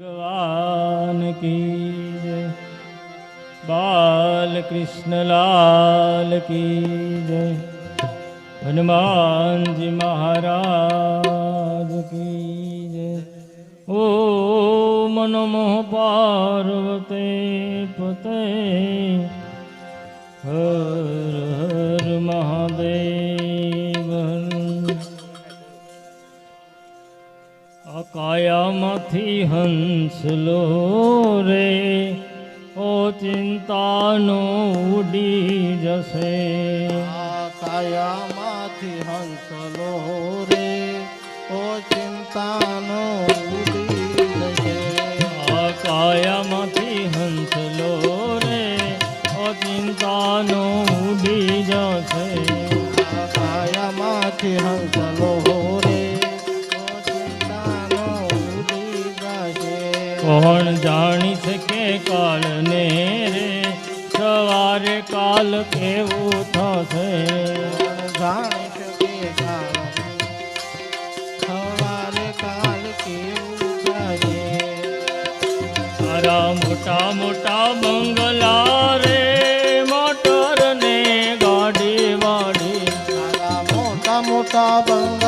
ભગવાન કી બાલ કૃષ્ણ લાલ કી જય. હનુમાનજી મહારાજ કી જય. ઓ મનમોહ પાર્વતે પતે હર કાયામાંથી હંસલો રે ઓ ચિંતાનો ઉડી જશે. આ કાયામાંથી હંસલો રે ઓ ચિંતાનો ઉડી જશે. આ કાયામાંથી હંસલો રે ઓ ચિંતાનો ઉડી જશે. આ કાયામાંથી હંસલો કોણ જાણી શકે કાળને રે? સવારે કાલ કેવું થશે? જાણી શકે કાળ. સવારે કાલ કેવું થશે? તારા મોટા મોટા બંગલા રે મોટર ને ગાડી વાડી. તારા મોટા મોટા બંગલા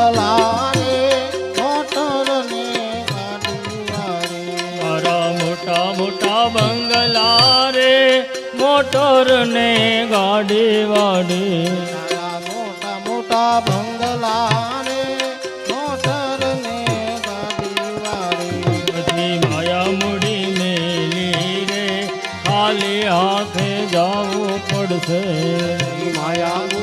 મોટર ને ગાડી વાડી. મોટા મોટા બંગલા રે મોટર ને ગાડી વાળી બધી માયા મૂડી મેલી રે ખાલી હાથે જવું પડશે. માયા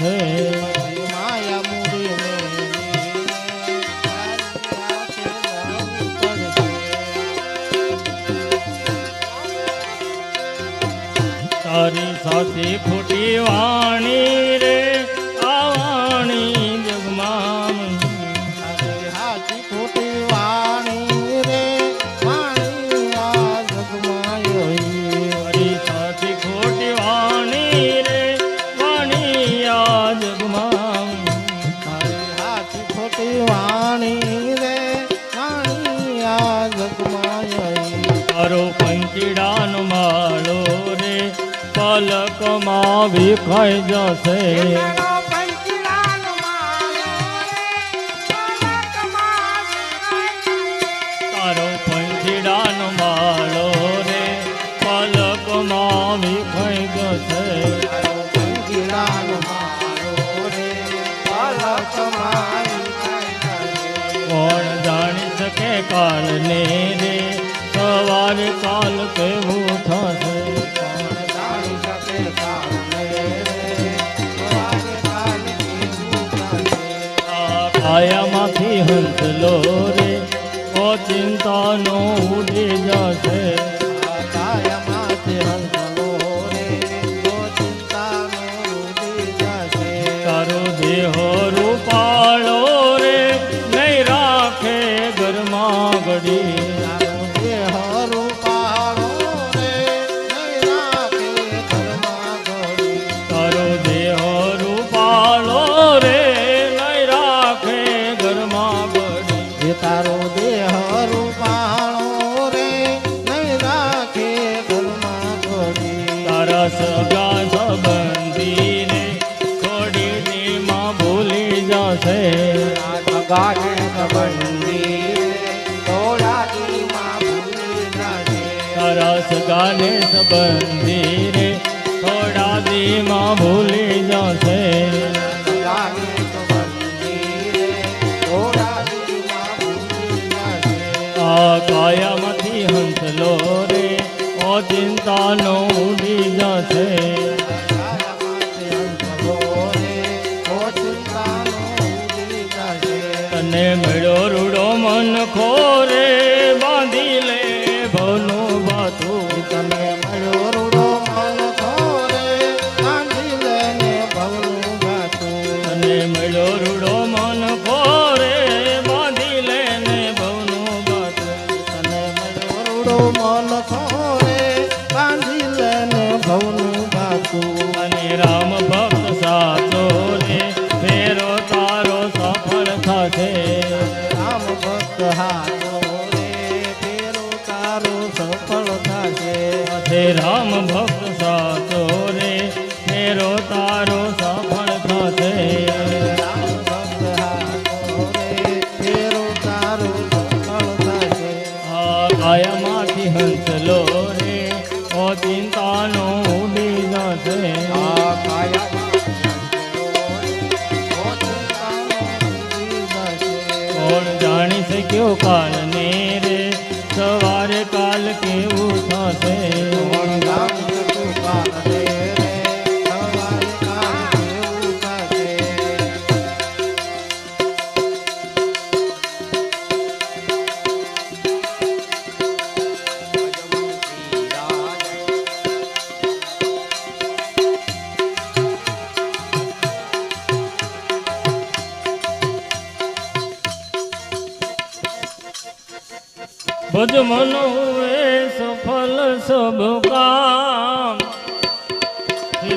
ઈ માયા. તારી સાથે ફૂટી વાણી રે હાચી વાણી રે વાણી આ રે પલકમાં વિખાઈ જશે. કાળને રે સવારે કાલ કેવું થશે. કાયામાંથી હંસલો રે ઓ ચિંતાનો ઉડી જશે સગા સંબંધી રે થોડી દીમાં ભૂલી જશે ગાને સંબંધી રે થોડા દીમાં ભૂલી જશે. તારા સગાને સંબંધી થોડા દીમાં ભૂલી જશે ગાને રે થોડા દીમાં. આ કાયામાંથી હંસલો રે ચિંતાનો હંસલો રે, ઉડી જશે. તને મળ્યો રૂડો મન ખોરે परम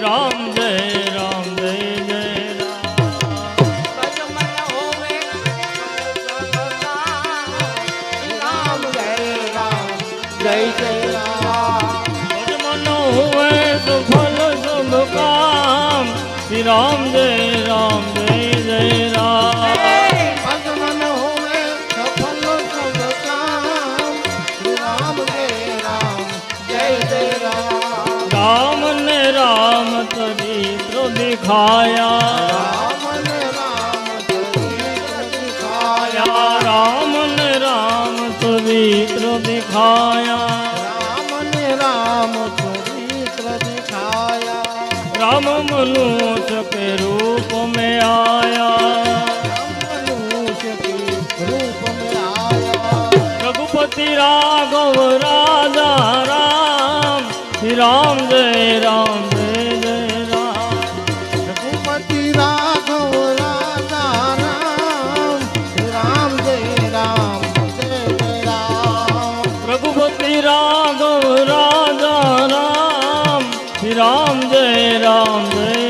રામ જય રામ જય જય, રામ જય જય રામ હોવે સુફલ શુભ કામ શ્રી જય જય, રામ. ભગવાન સફલ શુભ કામ રામ ખાયા. રામ ને રામ પવિત્ર દેખાયા. રામ ને રામ પવિત્ર દેખાયા રામ મનુષ કે રૂપ મે આયા. રૂપ મે આયા રઘુપતિ રાઘવ રાજા રામ. શ્રી રામ જય રામ. on the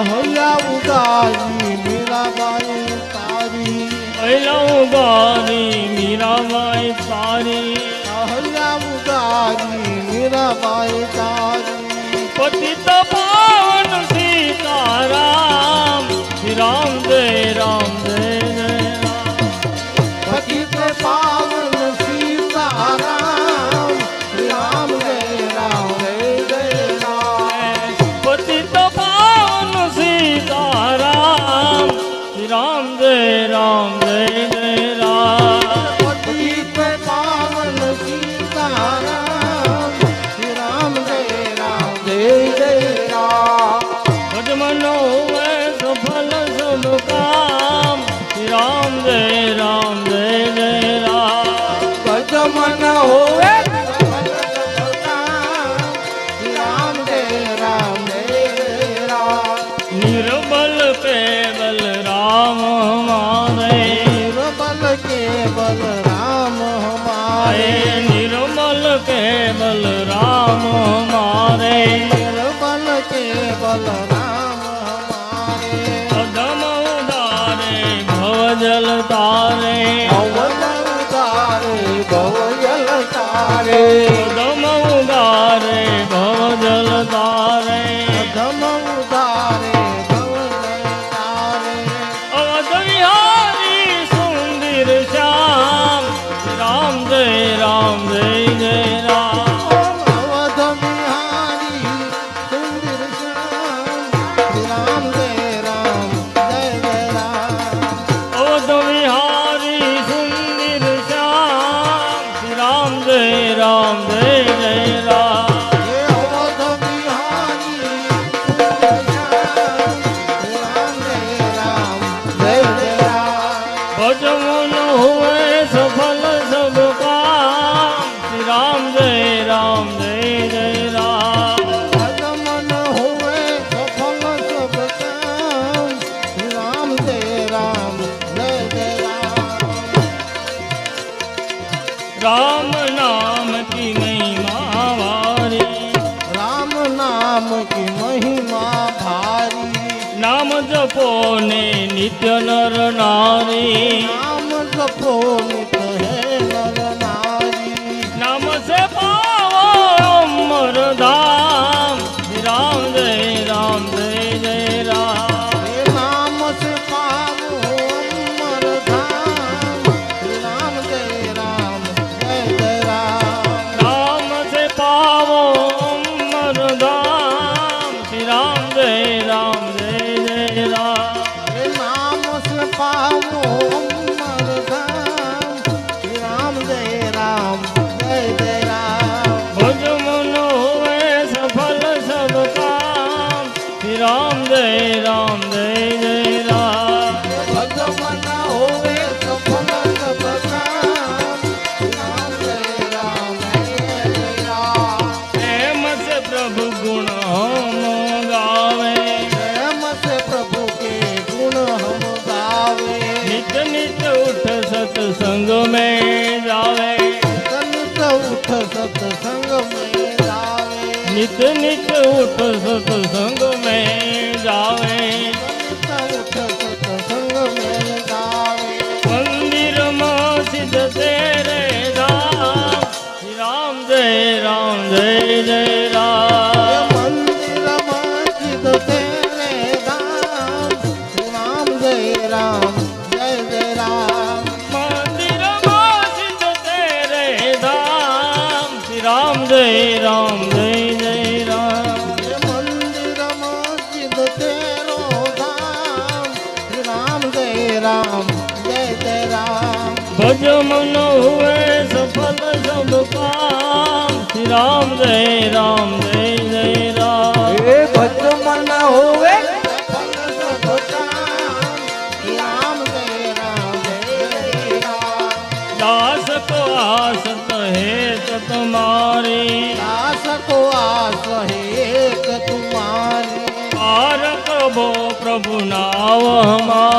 અહલ્યા ઉદારી મીરાબાઈ તારી અહલ્યા ઉદારી મીરાબાઈ તારી અહલ્યા ઉદારી મીરાબાઈ તારી પતિત પાવન સીતારામ, શ્રી રામ જય રામ. સત્ય નર નારી નિત નિત ઉઠ સતસંગ મેં જાવે. મંદિરમાં સિદ્ધ તેરે રામ જય રામ, જય જય રામ. રામ જય રામ જય જય રામ. એ ભજ મન હોવે. દાસ કો આસ હેત તમારી. દાસ કો આસ હેત તુમારી. પ્રભુ નાવ હમા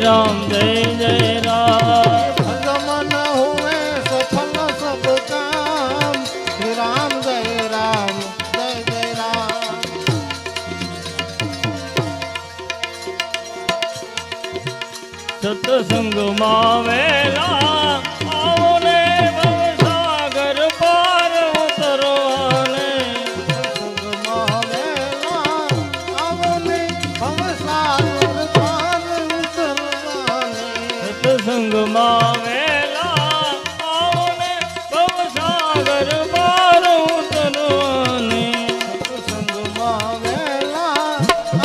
રામ જય જય માં વેલા આવને ભવસાગર મારું તનોને સંગમાં વેલા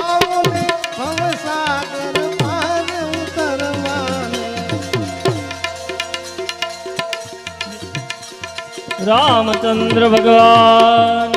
આવને રામચંદ્ર ભગવાન